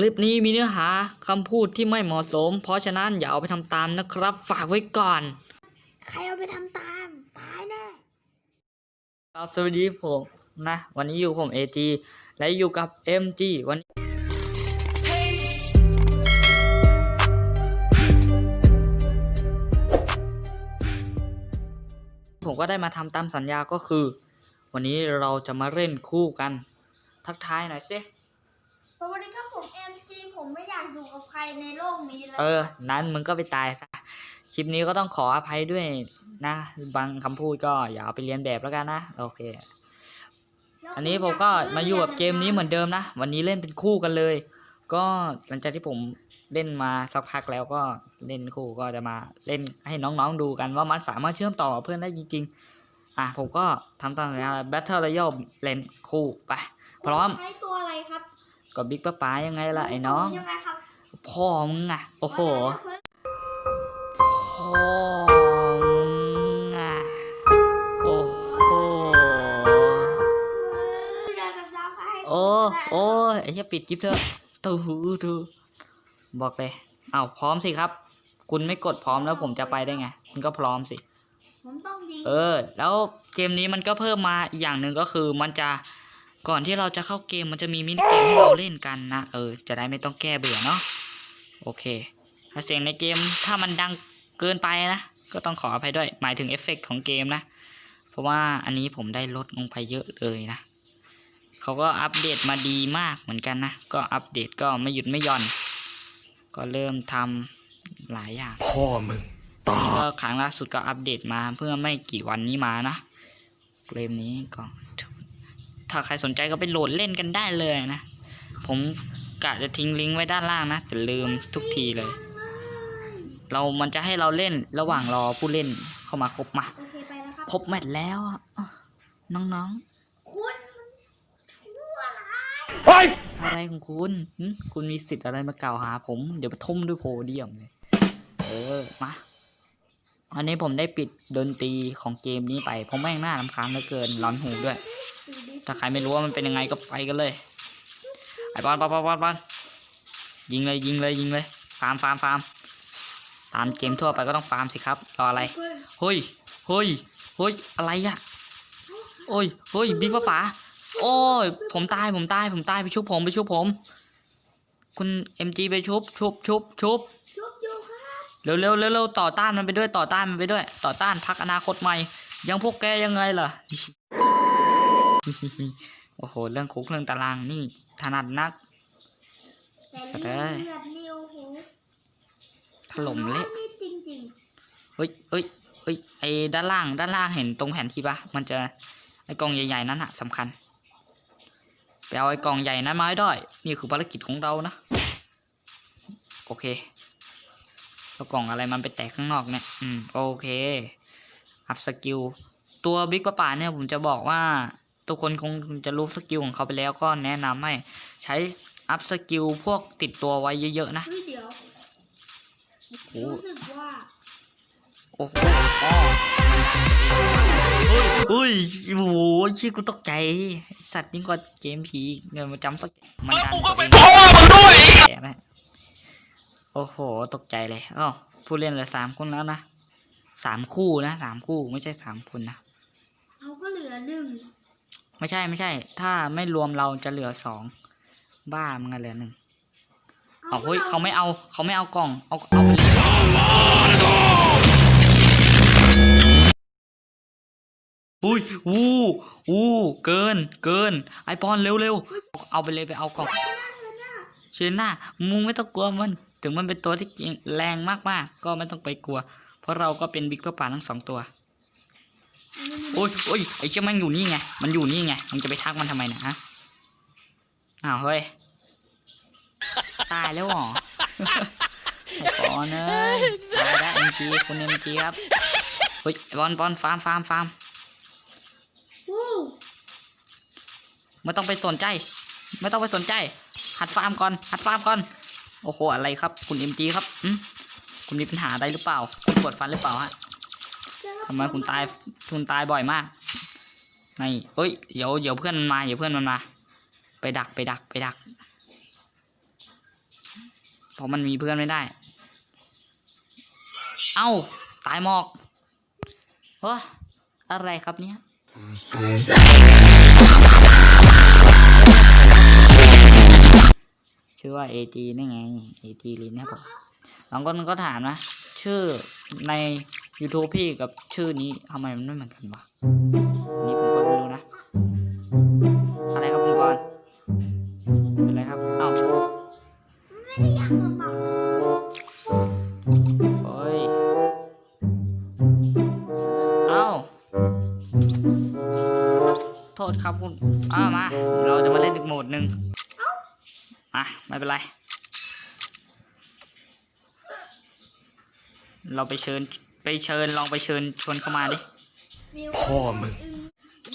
คลิปนี้มีเนื้อหาคำพูดที่ไม่เหมาะสม เพราะฉะนั้นอย่าเอาไปทำตามนะครับ ฝากไว้ก่อน ใครเอาไปทำตามตายแน่ครับสวัสดีผมนะ วันนี้อยู่ผม AG และอยู่กับ MG วันนี้ผมก็ได้มาทำตามสัญญาก็คือ วันนี้เราจะมาเล่นคู่กัน ทักทายหน่อยสิสวัสดีครับ ผม MG ผมไม่อยากอยู่กับใครในโลกนี้เลยเออ นั้นมึงก็ไปตายซะ คลิปนี้ก็ต้องขออภัยด้วยนะ บางคำพูดก็อย่าเอาไปเรียนแบบแล้วกันนะ โอเค แล้วอันนี้ผมก็มาอยู่กับเกมนี้เหมือนเดิมนะ วันนี้เล่นเป็นคู่กันเลย ก็หลังจากที่ผมเล่นมาสักพักแล้วก็เล่นคู่ก็จะมาเล่นให้น้องๆดูกันว่ามันสามารถเชื่อมต่อกับเพื่อนได้จริงๆ อะผมก็ทำตามสัญญา Battle Royale เล่นคู่ไปพร้อม ใช้ตัวอะไรครับ กับบิ๊กป้าป๋ายังไงล่ะไอ้น้องยังไงครับพ่อมึงอะ โอ้โหว่าอะไรนะเพื่อนพ่อมึงอะ โอ้โหเดินกับดาวให้โอ้โอ้ยไอ้เหี้ยปิดคลิปเถอะตูตูบอกเลย เอาวพร้อมสิครับ คุณไม่กดพร้อมแล้วผมจะไปได้ไง คุณก็พร้อมสิ ผมต้องยิง เออ แล้วเกมนี้มันก็เพิ่มมาอีกอย่างหนึ่งก็คือมันจะ ก่อนที่เราจะเข้าเกมมันจะมีมินิเกมให้เราเล่นกันนะ เออ จะได้ไม่ต้องแก้เบื่อเนาะโอเค ถ้าเสียงในเกมถ้ามันดังเกินไปนะ ก็ต้องขออภัยด้วย หมายถึงเอฟเฟกต์ของเกมนะ เพราะว่าอันนี้ผมได้ลดลงไปเยอะเลยนะ เขาก็อัปเดตมาดีมากเหมือนกันนะ ก็อัปเดตก็ไม่หยุดไม่หย่อน ก็เริ่มทำหลายอย่าง พ่อมึงตานี่ก็ครั้งล่าสุดก็อัปเดตมาเพื่อไม่กี่วันนี้มานะ เกมนี้ก็ถ้าใครสนใจก็ไปโหลดเล่นกันได้เลยนะ ผมกะจะทิ้งลิงก์ไว้ด้านล่างนะ แต่ลืมทุกทีเลย เรามันจะให้เราเล่นระหว่างรอผู้เล่นเข้ามาครบมา โอเคไปแล้วครับครบแมตช์แล้วอะน้องคุณมันชั่วร้ายเฮ้ยๆ อะไรของคุณหึคุณมีสิทธิ์อะไรมากล่าวหาผม เดี๋ยวไปทุ่มด้วยโพเดียมเลย เออ มาอันนี้ผมได้ปิดดนตรีของเกมนี้ไปเพราะแม่งน่ารำคาญเหลือเกินร้อนหูด้วย ถ้าใครไม่รู้ว่ามันเป็นยังไงก็ไปกันเลย ไอ้บอลบอลบอลบอลยิงเลยยิงเลยยิงเลย ฟาร์มฟาร์มฟาร์มตามเกมทั่วไปก็ต้องฟาร์มสิครับ รออะไร เฮ้ย เฮ้ย เฮ้ย อะไรอะโอ้ย เฮ้ย บิ๊กป้าป๋า โอ้ย ผมตาย ผมตาย ผมตาย ไปชุบผม ไปชุบผม คุณเอ็มจีไปชุบ ชุบ ชุบ ชุบชุบอยู่ครับเร็วเร็วเร็วเร็วต่อต้านมันไปด้วย ต่อต้านมันไปด้วย ต่อต้านพักอนาคตใหม่ ยังพวกแกยังไงล่ะ โอ้โห เรื่องคุกเรื่องตารางนี่ถนัดนักแต่สะเลืเด้ออดนิวหูถล่มเละนี่จริงเฮ้ยเฮ้ยเฮ้ยไอ้ด้านล่าง ด้านล่างเห็นตรงแผนที่ปะมันจะไอ้กล่องใหญ่ๆนั้นอะสำคัญไปเอาไอ้กล่องใหญ่นั้นมาให้ได้ นี่คือภารกิจของเรานะ โอเคแล้วกล่องอะไรมันไปแตกข้างนอกเนี่ย อืม โอเค อัพสกิล ตัวบิ๊กป้าป่าเนี่ยผมจะบอกว่า ทุกคนคงจะรู้สกิลของเขาไปแล้วก็แนะนำให้ใช้อัพสกิลพวกติดตัวไว้เยอะๆนะๆเฮ้ยเดี๋ยวโอ้รู้สึกว่าโอ้โหอ๋อเฮ้ยเฮ้ยโอ้โหชี้กูตกใจ สัตว์ยิ่งกว่าเกมผีเงินมาจำสักมันดันตัวเองพ่อมึงด้วยแย่นะโอ้โห ตกใจเลยอ้าวผู้เล่นเหลือสามคนแล้วนะสามคู่นะสามคู่ไม่ใช่สามคนนะเขาก็เหลือหนึ่ง ไม่ใช่ไม่ใช่ ถ้าไม่รวมเราจะเหลือสองบ้ามันกันเหลือหนึ่งเอาเฮ้ยเขาไม่เอาเขาไม่เอากล่องเอาเอาไปเลยอุ้ยวู้วู้เกินเกิน ไอปอนเร็วเร็วเอาไปเลยไปเอากล่องเชนหน้ามึงไม่ต้องกลัวมัน ถึงมันเป็นตัวที่เก่งแรงมากๆก็ไม่ต้องไปกลัว เพราะเราก็เป็นบิ๊กป้าป่าทั้งสองตัว โอ้ยโอ้ยไอ้เชี่ยมันอยู่นี่ไง มันอยู่นี่ไง มึงจะไปทักมันทำไมนะฮะ อ้าวเฮ้ย ตายแล้วหรอขอเนยตายแล้วเอ็มจีคุณเอ็มจีครับ เฮ้ยบอลบอลฟาร์มฟาร์มฟาร์มไม่ต้องไปสนใจ ไม่ต้องไปสนใจ หัดฟาร์มก่อน หัดฟาร์มก่อน โอ้โห อะไรครับ คุณเอ็มจีครับอืมคุณมีปัญหาอะไรหรือเปล่า คุณปวดฟันหรือเปล่าฮะ ทำไมคุณตายคุณตายบ่อยมากในเอ้ยเดี๋ยวเดี๋ยวเพื่อนมันมาเดี๋ยวเพื่อนมันมา ไปดักไปดักไปดักเพราะมันมีเพื่อนไม่ได้ เอ้า ตายหมอกเฮ้ออะไรครับเนี่ยชื่อว่า AG นี่ไง AG ลินนะครับ บางคนก็ถามนะ ชื่อใน YouTube พี่กับชื่อนี้ทำไมมันไม่เหมือนกันวะนี่ผมก็ไม่รู้นะ อะไรครับคุณบอลเป็นไรครับเอ้าไม่ได้อยากมาบอกโอ้ยเอ้าโทษครับคุณอ้ามา เราจะมาเล่นอีกโหมดหนึ่งอะไม่เป็นไร เราไปเชิญไปเชิญลองไปเชิญชวนเข้ามาดิมีพ่อมึงอื่น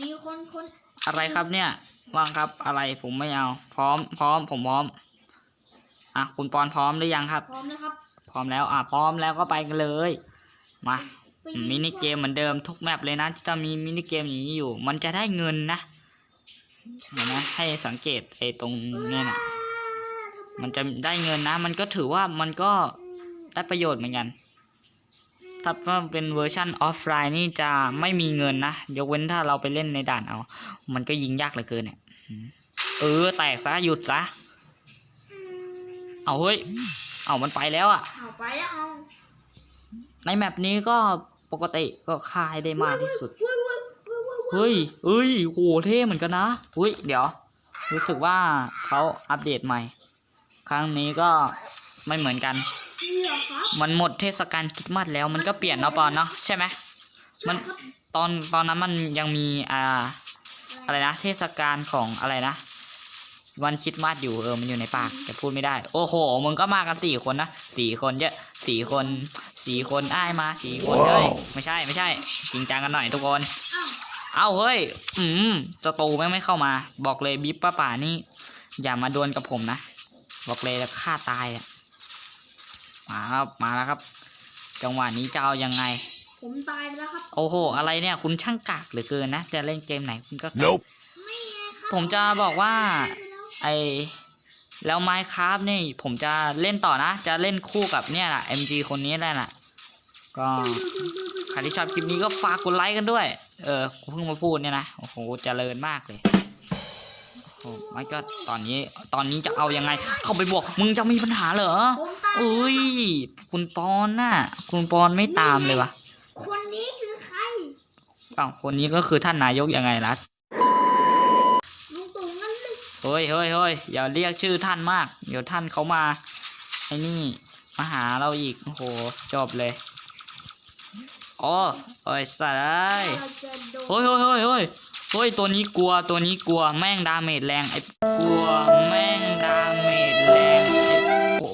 มีคนคนอะไรครับเนี่ย ว่างครับอะไรผมไม่เอา พร้อม พร้อม ผมพร้อม อะคุณปอนพร้อมหรือยังครับ พร้อมนะครับพร้อมแล้ว อะพร้อมแล้วก็ไปกันเลย มาไปยิงมินิเกมเหมือนเดิมทุกแมปเลยนะจะมีมินิเกมอย่างนี้อยู่ มันจะได้เงินนะเห็นไหมให้สังเกตไอ้ตรงเนี่ยนะมันจะได้เงินนะ มันก็ถือว่ามันก็ได้ประโยชน์เหมือนกัน ถ้าว่าเป็นเวอร์ชันออฟไลน์นี่จะไม่มีเงินนะ ยกเว้นถ้าเราไปเล่นในด่านเอา มันก็ยิงยากเหลือเกินเนี่ยอืมเออ แตกซะ หยุดซะอืมเอาเฮ้ย เอามันไปแล้วอะเอาไปแล้วเอา ในแมปนี้ก็ปกติก็ค่าให้ได้มากที่สุดเว้ยเว้ยเว้ยเว้ยเว้ยเฮ้ยเฮ้ยโหเท่เหมือนกันนะเฮ้ย เดี๋ยว รู้สึกว่าเขาอัปเดตใหม่ ครั้งนี้ก็ไม่เหมือนกันนี่เหรอครับ มันหมดเทศกาลคริสต์มาสแล้วมันก็เปลี่ยนเนาะปอนเนาะใช่ไหมมันครับตอนตอนนั้นมันยังมีอ่าอะไรนะเทศกาลของอะไรนะ วันคริดมาสอยู่เออมันอยู่ในปากแต่พูดไม่ได้ โอ้โหมึงก็มากันสี่คนนะสี่คนเยอะสี่คนสี่คนอ้ายมาสี่คนเฮ้ยไม่ใช่ไม่ใช่ จริงจังกันหน่อยทุกคนอ้าวเอาเฮ้ย อืมเจะตูไม่งไม่เข้ามา บอกเลยบิ๊บป้าป่านี่อย่ามาดวลกับผมนะ บอกเลยจะฆ่าตายอะ มาครับมาแล้วครับ จังหวะนี้จะเอายังไง ผมตายไปแล้วครับโอ้โห อะไรเนี่ยคุณช่างกากเหลือเกินนะจะเล่นเกมไหนคุณก็กาก nope นี่ไงครับผมจะบอกว่าตายไปแล้วไอแล้วไมค์ครับนี่ผมจะเล่นต่อนะ จะเล่นคู่กับเนี่ยแหละ MG คนนี้แหละน่ะ ก็ใครที่ชอบคลิปนี้ก็ฝากกดไลค์กันด้วย เออกูเพิ่งมาพูดเนี่ยนะ โอ้โหเจริญมากเลยโอ้ ไม่ก็ตอนนี้ตอนนี้จะเอายังไง เข้าไปบอกมึงจะมีปัญหาเหรอผมตายเอ้ย คุณปอนน่ะ คุณปอนไม่ตามเลยวะคนนี้คือใครอ้าวคนนี้ก็คือท่านนายกยังไงล่ะลุงตู่นั่นเลยเฮ้ยเฮ้ยเฮ้ยอย่าเรียกชื่อท่านมาก เดี๋ยวท่านเขามาไอ้นี่มาหาเราอีกโอ้โหจบเลยอ๋อเอ้ยสัตว์เอ้ยเราจะโดนเฮ้ยเฮ้ยเฮ้ยเฮ้ย เฮ้ยตัวนี้กลัวตัวนี้กลัวแม่งดาเมจแรงไอ้กลัวแม่งดาเมจแรงไอ้โอ้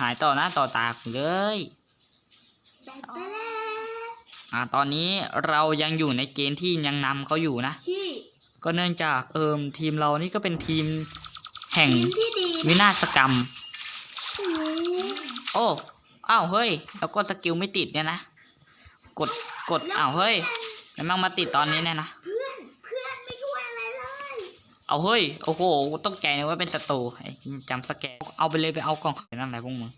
หายต่อหน้าต่อตากูเลยแต่ไปแล้วอ่าตอนนี้เรายังอยู่ในเกณฑ์ที่ยังนำเขาอยู่นะที่ก็เนื่องจากเอิมทีมเรานี่ก็เป็นทีมแห่งทีมที่ดีวินาศกรรมโอ้โหโอ้อ้าวเฮ้ยแล้วก็สกิลไม่ติดเนี่ยนะ กดกดอ้าวเฮ้ยแล้วมันมาติดตอนนี้เนี่ยนะ เอาเฮ้ย โอ้โหต้องใจนึกว่าเป็นศัตรูไอ้จำสแกนเอาไปเลยไปเอากล่องนั่นอะไรพวกมึง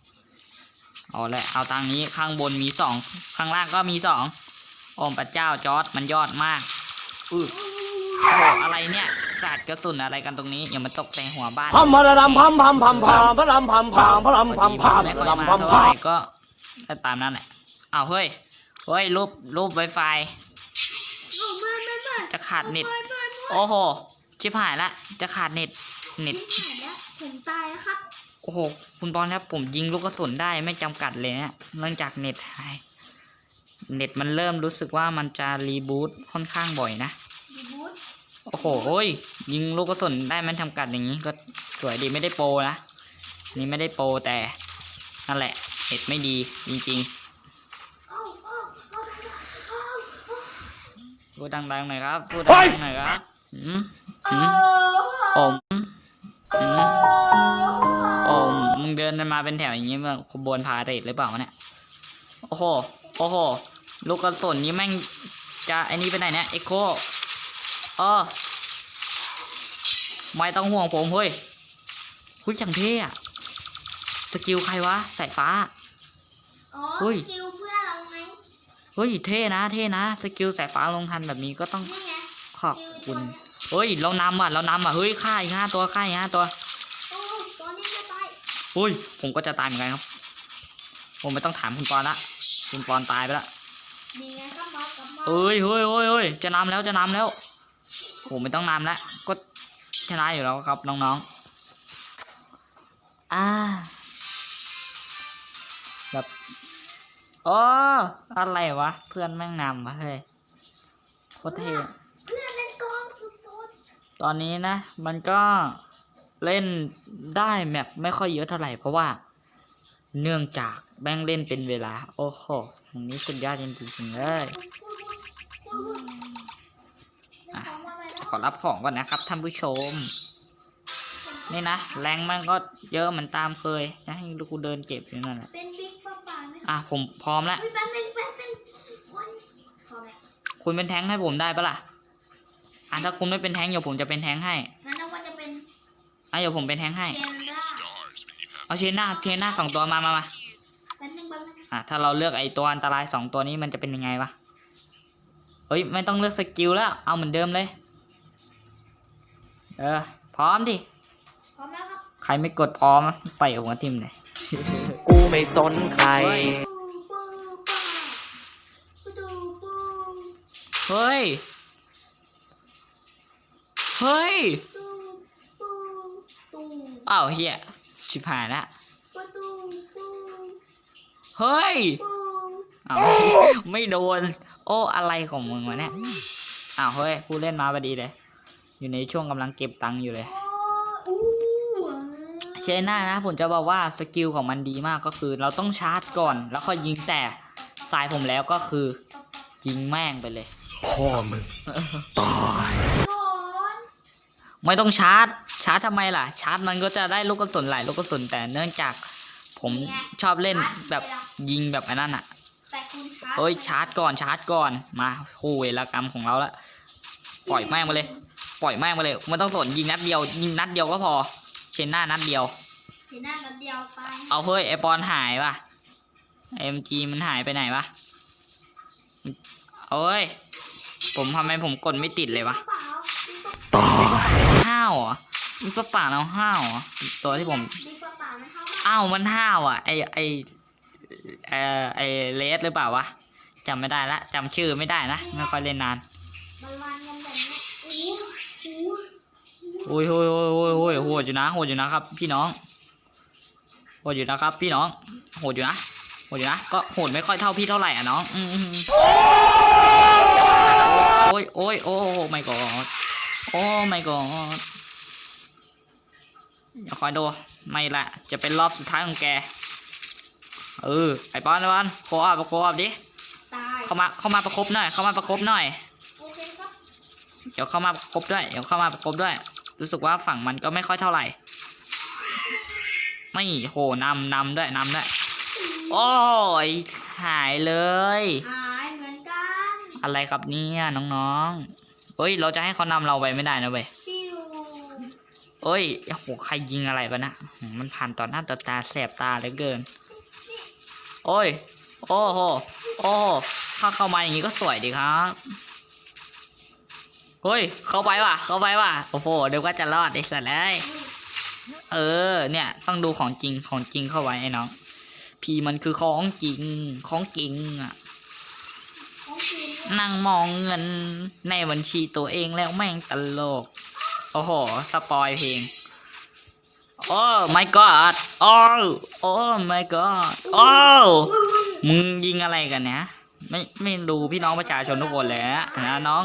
เอาแหละเอาตังค์นี้ข้างบนมีสองข้างล่างก็มีสองโอ้พระเจ้าจอร์ดมันยอดมากอือโอ้โหอะไรเนี่ยสาดกระสุนอะไรกันตรงนี้อย่ามาตกใส่หัวบ้านพัมพะระดำพัมพัมพัมพามพะรำพัมพามพะรำพัมพามไม่พะค่อยมารำพัมเท่าพาไหมร่ก็ก็ตามนั้นแหละเอาเฮ้ยเฮ้ยรูปรูปไวไฟโอ้ไม่ไม่ไม่จะขาดเน็ตไม่ไม่ไม่โอ้โห ชิบหายละ จะขาดเน็ต เน็ตไม่หายแล้วผมตายแล้วครับ โอ้โห คุณบอลครับ ผมยิงลูกกระสุนได้ไม่จำกัดเลยนะเนื่องจากเน็ตหาย เน็ตมันเริ่มรู้สึกว่ามันจะรีบูตค่อนข้างบ่อยนะดีบูทโอ้โหโอ้ยยิงลูกกระสุนได้ไม่จำกัดอย่างนี้ ก็สวยดีไม่ได้โปรนะ นี่ไม่ได้โปรแต่นั่นแหละ เน็ตไม่ดีจริงโอ้โอ้โอ้โอ้โอ้ๆพูดดังๆหน่อยครับ พูดดังๆหน่อยครับ อืมโอ้อืมโอมอืมโอ้มึงเดินมาเป็นแถวอย่างนี้มันขบวนพาเหรดหรือเปล่าวะเนี่ย โอ้โห โอ้โห ลูกกระสุนนี้แม่งจะไอ้นี่ไปไหนเนี่ย เอ็กโคเออไม่ต้องห่วงผมเฮ้ยหุ้ยจังเท่อะสกิลใครวะสายฟ้า อ๋อเฮ้ย สกิลเพื่อนเราไงเฮ้ยเท่นะ เท่นะ สกิลสายฟ้าลงทันแบบนี้ก็ต้องนี่ไงขอบคุณเฮ้ย เรานำอะ เรานำอะ เฮ้ยฆ่าอีกห้าตัวฆ่าอีกห้าตัวโอ้ตอนนี้จะตายเฮ้ย ผมก็จะตายเหมือนกันครับ ผมไม่ต้องถามคุณปอนละ คุณปอนตายไปละนี่ไงก็มากับมาเอ้ยเฮ้ยเฮ้ยเฮ้ยจะนำแล้วจะนำแล้วผมไม่ต้องนำแล้ว ก็ชนะอยู่แล้วครับน้องๆ อ่า แบบอ๋ออะไรวะ เพื่อนแม่งนำวะเฮ้ยโคตรเท่ เพื่อนเล่นกองสุด ตอนนี้นะ มันก็เล่นได้แมปไม่ค่อยเยอะเท่าไหร่ เพราะว่าเนื่องจากแม่งเล่นเป็นเวลา โอ้โหอันนี้สุดยอดจริงๆเลยๆอะของอะไรนะขอรับของก่อนนะครับท่านผู้ชม นี่นะ แรงมันก็เยอะเหมือนตามเคยจะให้กูเดินเก็บอยู่นั่นแหละเป็นบิ๊กป้าป่าไหมอะผมพร้อมแล้วเฮ้ยแป๊บนึงแป๊บนึงคนขออะไรคุณเป็นแท้งค์ให้ผมได้ปะล่ะ อะถ้าคุณไม่เป็นแท้งค์เดี๋ยวผมจะเป็นแท้งค์ให้งั้นนึกว่าจะเป็นอะเดี๋ยวผมเป็นแท้งค์ให้ เชนด้าเอาเชนหน้าเชนหน้าสองตัวมามามาแป๊บนึงแป๊บนึงอะถ้าเราเลือกไอ้ตัวอันตรายสองตัวนี้มันจะเป็นยังไงวะ เฮ้ยไม่ต้องเลือกสกิลแล้ว เอาเหมือนเดิมเลย เออ พร้อมดิ พร้อมแล้วครับใครไม่กดพร้อมไปหัวทิมเลย กูไม่สนใครเฮ้ยปูปูป้าปูปูปูเฮ้ย เฮ้ยปูปูตูอ้าวเฮียชิบหายละปูตูปูเฮ้ยปูอ้าวไม่โดน โอ้อะไรของมึงวะเนี่ยอ้าวเฮ้ยผู้เล่นมาพอดีเลย อยู่ในช่วงกำลังเก็บตังค์อยู่เลย โอ้อู้เชน่านะผมจะบอกว่าสกิลของมันดีมากก็คือ เราต้องชาร์จก่อน แล้วค่อยยิงแต่สายผมแล้วก็คือยิงแม่งไปเลย พ่อมึงตายก่อน ไม่ต้องชาร์จ ชาร์จทำไมล่ะ ชาร์จมันก็จะได้ลูกกระสุนหลายลูกกระสุนแต่เนื่องจากผมชอบเล่นแบบยิงแบบไอ้นั่นอะแต่คุณชาร์จเอ้ยชาร์จก่อนชาร์จก่อนมาคู่เวรกรรมของเราละปล่อยแม่งมาเลย ปล่อยแม่งมาเลยไม่ต้องสนยิงนัดเดียว ยิงนัดเดียวก็พอ เชนหน้านัดเดียวสีหน้านัดเดียวตายเอาเฮ้ยไอปอนหายว่ะเอ็มจีมันหายไปไหนวะเอาเอ้ยผมทำไมผมกดไม่ติดเลยวะ มีปะป่าเอาห้าวเหรอตัวที่ผมบิ๊กป้าป่าไม่เข้าอ้าวมันห้าวอะไอไอเออไอเลสหรือเปล่าวะจำไม่ได้ละจำชื่อไม่ได้นะไม่ค่อยเล่นนานมันวันกันแบบเนี้ยโอ้โหโอ้ยโอ้ยโอ้ยโอ้ยโอ้ยโหดอยู่นะโหดอยู่นะครับ พี่น้องโหดอยู่นะครับ พี่น้องโหดอยู่นะโหดอยู่นะก็โหดไม่ค่อยเท่าพี่เท่าไหร่อะน้องอืมอืมอืมโอ้ยโอ้ยโอ้โอ้ไม่กอดโอ้ไม่กอด เดี๋ยวคอยดู ไม่ละ จะเป็นรอบสุดท้ายของแก เออ ไอ้ปอนไอ้ปอนโคอัพโคอัพดิ ตายเข้ามา เข้ามาประคบหน่อย เข้ามาประคบหน่อย โอเคครับเดี๋ยวเข้ามาประคบด้วย เดี๋ยวเข้ามาประคบด้วย รู้สึกว่าฝั่งมันก็ไม่ค่อยเท่าไหร่ ไม่โหนำนำด้วยนำด้วย โอ้ย หายเลย หายเหมือนกัน อะไรครับเนี่ยน้องๆ เฮ้ย เราจะให้เขานำเราไปไม่ได้นะเว้ยปิ้ว เอ้ยโอ้โหใครยิงอะไรปะนะมันผ่านต่อหน้าต่อตาแสบตาเหลือเกิน โอ้ย โอ้โห โอ้โหถ้าเข้ามาอย่างนี้ก็สวยดีครับ เฮ้ย เข้าไปว่ะ เข้าไปว่ะ โอ้โห เดี๋ยวก็จะรอดไอ้สัตว์เลยเออ เนี่ย ต้องดูของจริง ของจริงเข้าไว้ไอ้น้อง พี่มันคือของจริง ของจริงอะนั่งมองเงินในบัญชีตัวเองแล้วแม่งตลก โอ้โห สปอยเพลง โอ้ my god โอ้โอ้ my god โอ้มึงยิงอะไรกันเนี่ยไม่ไม่ดูพี่น้องประชาชนทุกคนเลยนะนะน้อง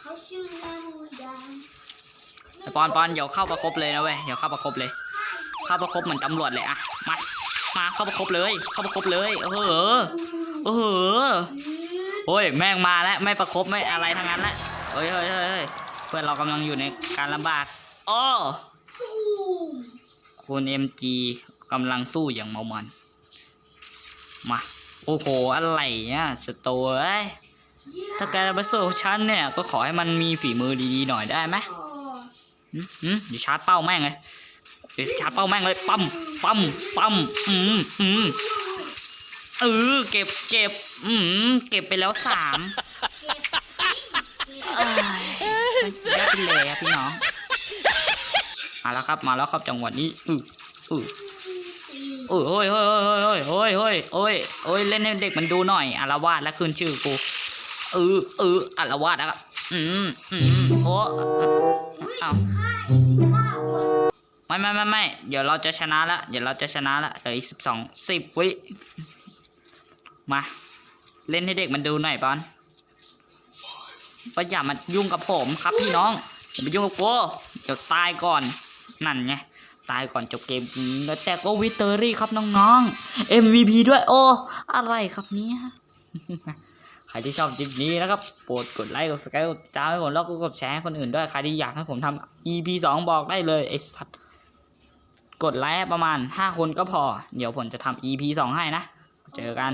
เขาชื่อนามูดังไอปอนปอนเดี๋ยวเข้าประคบเลยนะเว้ยเดี๋ยวเข้าประคบเลย เข้าประคบเหมือนตำรวจเลยอะมามาเข้าประคบเลย เข้าประคบเลยเออเออโอ้ยแม่งมาแล้วไม่ประคบไม่อะไรทั้งนั้นละเฮ้ยเฮ้ยเฮ้ย เฮ้ยเพื่อนเรากำลังอยู่ในการลำบากโอ้ตูมคุณเอ็มจีกำลังสู้อย่างเมามัน มา โอ้โห อะไรเนี่ยสโตร์เอ้ยถ้าแกจะไปสู้ฉันเนี่ย ก็ขอให้มันมีฝีมือดีๆหน่อยได้ไหมโอ้หืมหืมเดี๋ยวชาร์จเป้าแม่งเลยเดี๋ยวชาร์จเป้าแม่งเลย ปั๊ม ปั๊ม ปั๊ม อืมอืมเออเก็บเก็บ อืมเก็บไปแล้วสาม เก็บทิ้งเก็บเอ้ยสุดยอดไปเลยครับพี่น้อง มาแล้วครับ มาแล้วครับจังหวะนี้อืออือเออเฮ้ยเฮ้ยเฮ้ยเฮ้ยเฮ้ยเฮ้ยเฮ้ยเล่นให้เด็กมันดูหน่อยอารวาสแล้วคืนชื่อกูเออเอออารวาสแล้วอืมอืมโอ้เอ้าไม่ไม่ไม่ไม่เดี๋ยวเราจะชนะละเดี๋ยวเราจะชนะละเหลืออีกสิบสองสิบวิมา เล่นให้เด็กมันดูหน่อยบอล ก็อย่ามายุ่งกับผมครับพี่น้องอย่ามายุ่งกับกูเดี๋ยวตายก่อนนั่นไงตายก่อนจบเกมแล้วแต่ก็วิเตอรี่ครับน้องๆ MVP ด้วยโอ้อะไรครับเนี้ยใครที่ชอบคลิปนี้นะครับโปรดกดไลค์กดสกายกดติดตามให้ผมแล้วก็กดแชร์คนอื่นด้วยใครที่อยากให้ผมทำ EP สองบอกได้เลยไอ้สัตว์กดไลค์ประมาณ5คนก็พอ เดี๋ยวผมจะทำ EP สองให้นะ เจอกัน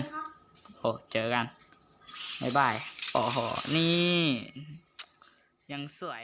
โอ้เจอกัน บ๊ายบาย โอ้โห นี่ ยังสวย